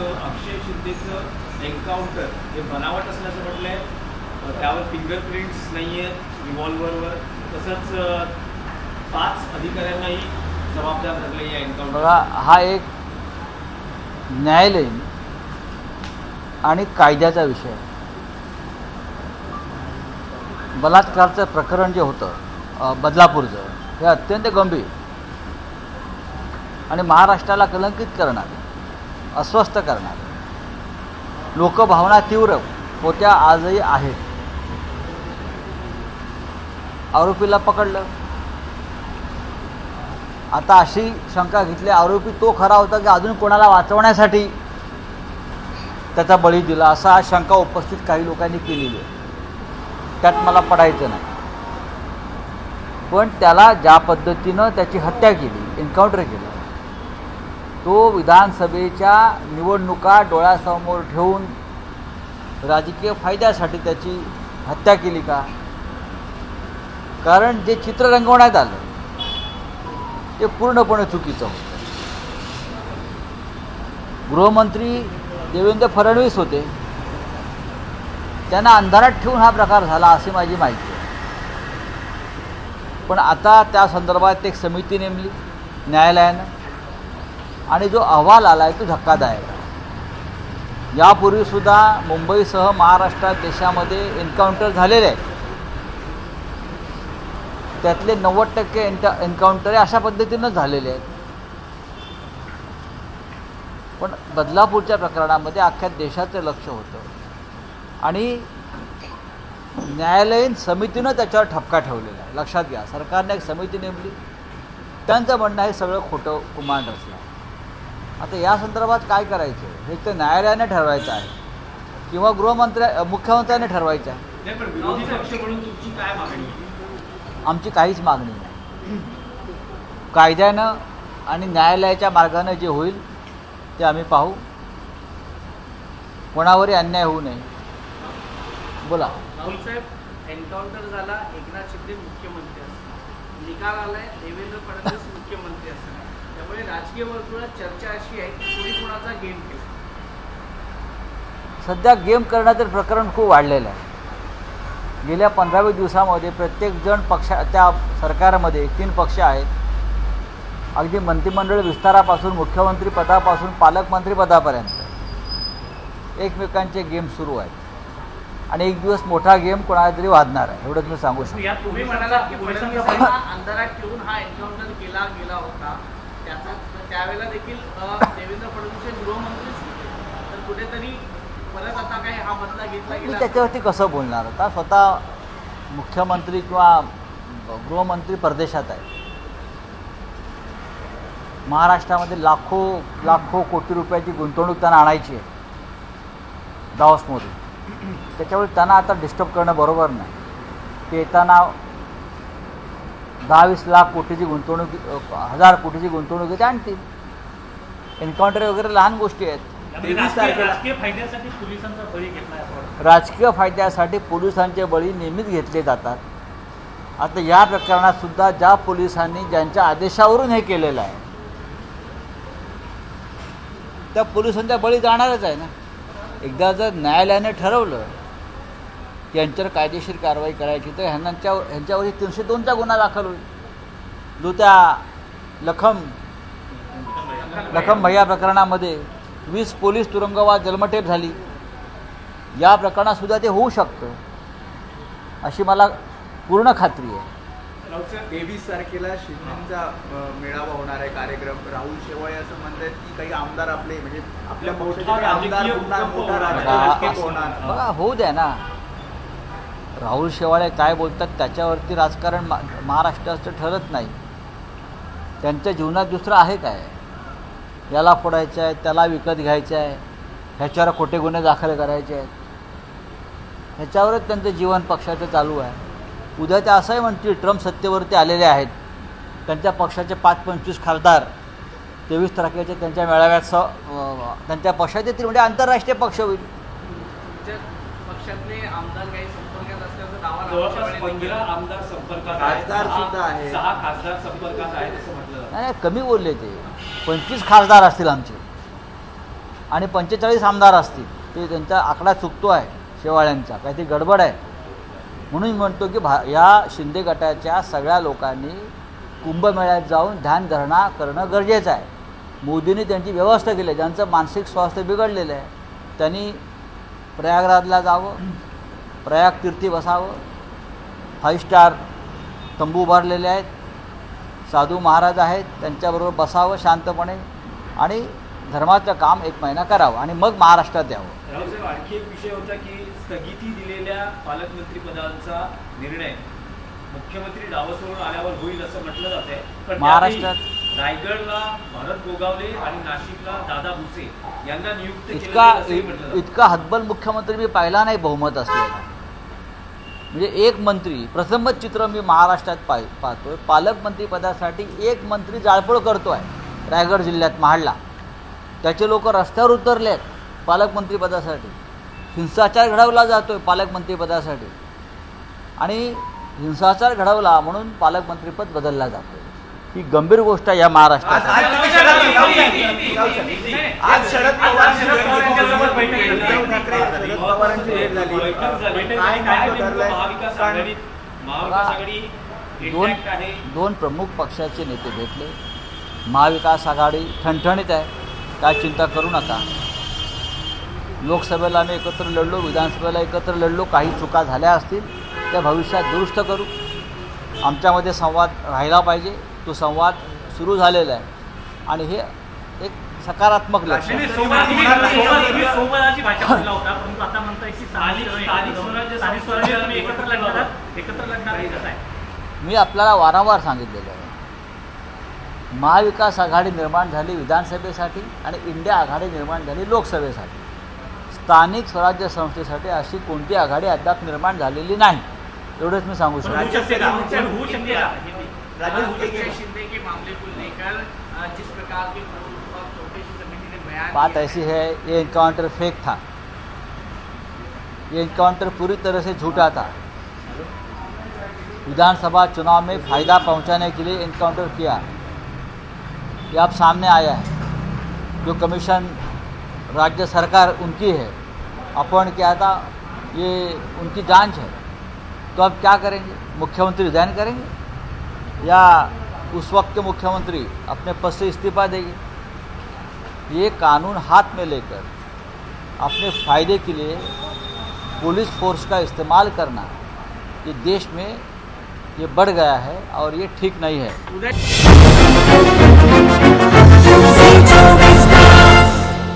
अक्षय शिंदेचं encounter हे बनावट असल्याचं म्हटलंय अ, त्यावर फिंगरप्रिंट्स नाही आहेत रिव्हॉल्वरवर तसंच पाच अधिकाऱ्यांनाही जबाबदार धरले या एन्काउंटर बघा हा एक न्यायालयीन आणि कायद्याचा विषय बलात्कारचं प्रकरण जे होतं बदलापूरचं हे अत्यंत गंभीर आणि महाराष्ट्राला कलंकित करणार. अस्वस्थ करणार. लोकभावना तीव्र होत्या आजही आहेत. आरोपीला पकडलं. आता अशी शंका घेतली आरोपी तो खरा होता की अजून कोणाला वाचवण्यासाठी त्याचा बळी दिला असा हा शंका उपस्थित काही लोकांनी केलेली आहे. त्यात मला पडायचं नाही. पण त्याला ज्या पद्धतीनं त्याची हत्या केली एन्काउंटर केलं तो विधानसभेच्या निवडणुका डोळ्यासमोर ठेवून राजकीय फायद्यासाठी त्याची हत्या केली का? कारण जे चित्र रंगवण्यात आलं ते पूर्णपणे चुकीचं होतं. गृहमंत्री देवेंद्र फडणवीस होते. त्यांना अंधारात ठेवून हा प्रकार झाला अशी माझी माहिती आहे. पण आता त्या संदर्भात एक समिती नेमली न्यायालयानं. आणि जो अहवाल आला आहे तो धक्कादायक आहे. यापूर्वीसुद्धा मुंबईसह महाराष्ट्रात देशामध्ये एन्काउंटर झालेले आहेत. त्यातले नव्वद टक्के एन्का एन्काउंटर अशा पद्धतीनं झालेले आहेत. पण बदलापूरच्या प्रकरणामध्ये अख्ख्या देशाचं लक्ष होतं. आणि न्यायालयीन समितीनं त्याच्यावर ठपका ठेवलेला आहे. लक्षात घ्या सरकारने एक समिती नेमली. त्यांचं म्हणणं हे सगळं खोटं कुमांड असलं आता या संदर्भात काय करायचं हे तर न्यायालयाने ठरवायचं आहे. किंवा गृहमंत्र्या मुख्यमंत्र्याने ठरवायचं आहे. नाही पण विरोधी पक्ष म्हणून तुमची काय मागणी आहे? आमची काहीच मागणी नाही. कायद्यानं आणि न्यायालयाच्या मार्गानं जे होईल ते आम्ही पाहू. कोणावरही अन्याय होऊ नये. बोला. राहुल साहेब एन्काउंटर झाला एकनाथ शिंदे मुख्यमंत्री असतात निकाल आलाय देवेंद्र फडणवीस मुख्यमंत्री असतात त्यामुळे राजकीय वर्तुळात चर्चा अशी आहे की कुणी कुणाचा गेम केला. सध्या गेम करण्याचं प्रकरण खूप वाढलेलं आहे. गेल्या पंधरावीस दिवसामध्ये प्रत्येकजण पक्षा त्या सरकारमध्ये तीन पक्ष आहेत. अगदी मंत्रिमंडळ विस्तारापासून मुख्यमंत्री पदापासून पालकमंत्री पदापर्यंत एकमेकांचे गेम सुरू आहेत. आणि एक दिवस मोठा गेम कोणाला तरी वाजणार आहे एवढंच मी सांगू शकतो. त्यावेळेला देखील देवेंद्र फडणवीस हे गृहमंत्रीच होते. तर कुठेतरी परत आता काय हा बदला घेतला मी गेला. त्याच्यावरती कसं बोलणार? आता स्वतः मुख्यमंत्री किंवा गृहमंत्री परदेशात आहे. महाराष्ट्रामध्ये लाखो लाखो कोटी रुपयाची गुंतवणूक त्यांना आणायची आहे. दावसमधून त्याच्यामुळे त्यांना आता डिस्टर्ब करणं बरोबर नाही. ते येताना दहा वीस लाख कोटीची गुंतवणूक हजार कोटीची गुंतवणूक ते आणतील एन्काउंटर वगैरे लहान गोष्टी आहेत. राजकीय फायद्यासाठी पोलिसांचा बळी नेहमीच घेतले जातात. आता या प्रकरणात सुद्धा ज्या पोलिसांनी ज्यांच्या आदेशावरून हे केलेलं आहे त्या पोलिसांच्या बळी जाणारच आहे ना. एकदा जर न्यायालयाने ठरवलं यांच्यावर कायदेशीर कारवाई करायची तर ह्यांच्या ह्यांच्यावरती तीनशे दोनचा गुन्हा दाखल होईल. जो त्या लखम लखम भैया प्रकरणामध्ये वीस पोलीस तुरुंगवास जन्मठेप झाली. या प्रकरणात सुद्धा ते होऊ शकतं अशी मला पूर्ण खात्री आहे. तेवीस तारखेला शिंदेचा मेळावा होणार आहे कार्यक्रम. राहुल शेवाळे असं म्हणतात की काही आमदार आपले म्हणजे आपल्या मोठा आमदार होणार. होऊ द्या ना. राहुल शेवाळे काय बोलतात त्याच्यावरती राजकारण मा महाराष्ट्राचं ठरत नाही. त्यांच्या जीवनात दुसरं आहे काय? याला फोडायचं आहे त्याला विकत घ्यायचं आहे ह्याच्यावर खोटे गुन्हे दाखल करायचे आहेत. ह्याच्यावरच त्यांचं जीवन पक्षाचं चालू आहे. उद्या ते असंही म्हणतील ट्रम्प सत्तेवरती आलेले आहेत. त्यांच्या पक्षाचे पाच पंचवीस खासदार तेवीस तारखेचे त्यांच्या मेळाव्यात स त्यांच्या पक्षात येतील म्हणजे आंतरराष्ट्रीय पक्ष होईल. पक्षातले आमदार काही संपर्कात असल्याचा दावा राहुल जवळपास शेवाळे देखील पंधरा आमदार संपर्कात खासदार आहेत. सुद्धा सहा- आहेत. सहा खासदार संपर्कात आहेत असं म्हटलं जातं. नाही नाही, कमी बोलले ते. पंचवीस खासदार असतील आमचे. आणि पंचेचाळीस आमदार असतील. ते त्यांचा आकडा चुकतो आहे शेवाळ्यांचा. काहीतरी गडबड आहे. म्हणून म्हणतो की भा या शिंदे गटाच्या सगळ्या लोकांनी कुंभमेळ्यात जाऊन ध्यानधरणा करणं गरजेचं आहे. मोदींनी त्यांची व्यवस्था केली. आहे ज्यांचं मानसिक स्वास्थ्य बिघडलेलं आहे त्यांनी प्रयागराजला जावं प्रयाग तीर्थी बसावं फाईव्ह स्टार तंबू उभारलेले आहेत. साधू महाराज आहेत त्यांच्याबरोबर बसावं शांतपणे आणि धर्माचं काम एक महिना करावं आणि मग महाराष्ट्रात यावं रावसाहेब आणखी एक विषय होता की स्थगिती दिलेल्या पालकमंत्री पदांचा निर्णय मुख्यमंत्री डावसवरून आल्यावर होईल असं म्हटलं जात आहे पण महाराष्ट्रात- रायगडला भरत गोगावले आणि नाशिकला दादा भुसे यांना नियुक्त इतका. इतका हतबल मुख्यमंत्री मी पाहिला नाही बहुमत असलेला. म्हणजे एक मंत्री प्रथमच चित्र मी महाराष्ट्रात पाय पाहतोय पालकमंत्रीपदासाठी एक मंत्री जाळपोळ करतो आहे रायगड जिल्ह्यात महाडला त्याचे लोक रस्त्यावर उतरले आहेत पालकमंत्रीपदासाठी हिंसाचार घडवला जातो आहे पालकमंत्रीपदासाठी आणि हिंसाचार घडवला म्हणून पालकमंत्रीपद बदलला जातो ही गंभीर गोष्ट आहे या महाराष्ट्रात आज शरद आज शरद पवारांची भेट झाली. काय काय ठरलंय? दोन दोन प्रमुख पक्षाचे नेते भेटले. महाविकास आघाडी ठणठणीत आहे. काय चिंता करू नका. लोकसभेला आम्ही एकत्र लढलो विधानसभेला एकत्र लढलो काही चुका झाल्या असतील त्या भविष्यात दुरुस्त करू. आमच्यामध्ये संवाद राहिला पाहिजे. तो संवाद सुरू झालेला आहे. आणि हे एक सकारात्मक लक्ष एकत्र लढणार. एकत्र लढणार मी आपल्याला वारंवार सांगितलेलं आहे. महाविकास आघाडी निर्माण झाली विधानसभेसाठी आणि इंडिया आघाडी निर्माण झाली लोकसभेसाठी. स्थानिक स्वराज्य संस्थेसाठी अशी कोणती आघाडी अद्याप निर्माण झालेली नाही एवढंच मी सांगू शकतो. होऊ शकते का? पण होऊ शकते का? राज्य अक्षय शिंदे के मामले को लेकर अ, जिस प्रकार की पूर्व चौकसी समिति ने बयान बात ऐसी है। ये इनकाउंटर फेक था। ये इनकाउंटर पूरी तरह से झूठा था। विधानसभा चुनाव में फ़ायदा पहुँचाने के लिए इनकाउंटर किया। ये अब सामने आया है। जो कमीशन राज्य सरकार उनकी है अपहरण किया था, ये उनकी जाँच है। तो अब क्या करेंगे? मुख्यमंत्री रिजाइन करेंगे? या उस वक्त के मुख्यमंत्री अपने पद से इस्तीफा देंगे? ये कानून हाथ में लेकर अपने फ़ायदे के लिए पुलिस फोर्स का इस्तेमाल करना ये देश में ये बढ़ गया है और ये ठीक नहीं है। उदय